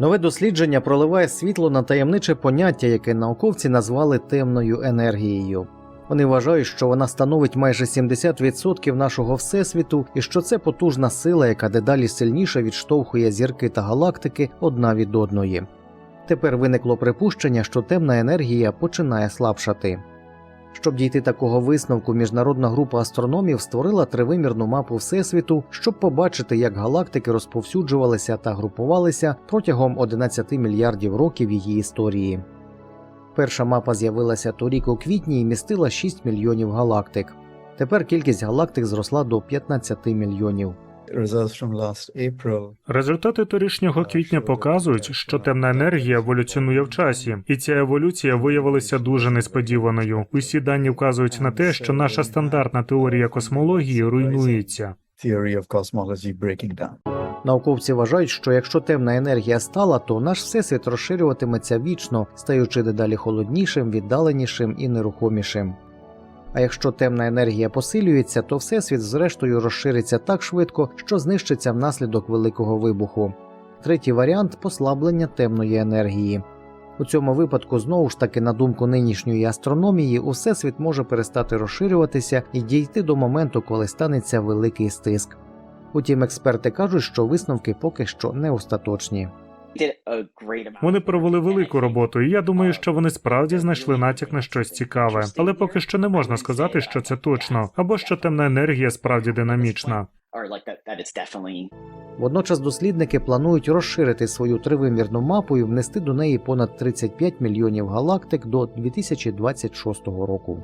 Нове дослідження проливає світло на таємниче поняття, яке науковці назвали темною енергією. Вони вважають, що вона становить майже 70% нашого всесвіту, і що це потужна сила, яка дедалі сильніше відштовхує зірки та галактики одна від одної. Тепер виникло припущення, що темна енергія починає слабшати. Щоб дійти такого висновку, міжнародна група астрономів створила тривимірну мапу Всесвіту, щоб побачити, як галактики розповсюджувалися та групувалися протягом 11 мільярдів років її історії. Перша мапа з'явилася торік у квітні і містила 6 мільйонів галактик. Тепер кількість галактик зросла до 15 мільйонів. Результати торішнього квітня показують, що темна енергія еволюціонує в часі, і ця еволюція виявилася дуже несподіваною. Усі дані вказують на те, що наша стандартна теорія космології руйнується. Науковці вважають, що якщо темна енергія стала, то наш всесвіт розширюватиметься вічно, стаючи дедалі холоднішим, віддаленішим і нерухомішим. А якщо темна енергія посилюється, то всесвіт зрештою розшириться так швидко, що знищиться внаслідок великого вибуху. Третій варіант послаблення темної енергії. У цьому випадку, знову ж таки, на думку нинішньої астрономії, у всесвіт може перестати розширюватися і дійти до моменту, коли станеться великий стиск. Утім, експерти кажуть, що висновки поки що не остаточні. Вони провели велику роботу, і я думаю, що вони справді знайшли натяк на щось цікаве, але поки що не можна сказати, що це точно, або що темна енергія справді динамічна. Водночас дослідники планують розширити свою тривимірну мапу і внести до неї понад 35 мільйонів галактик до 2026 року.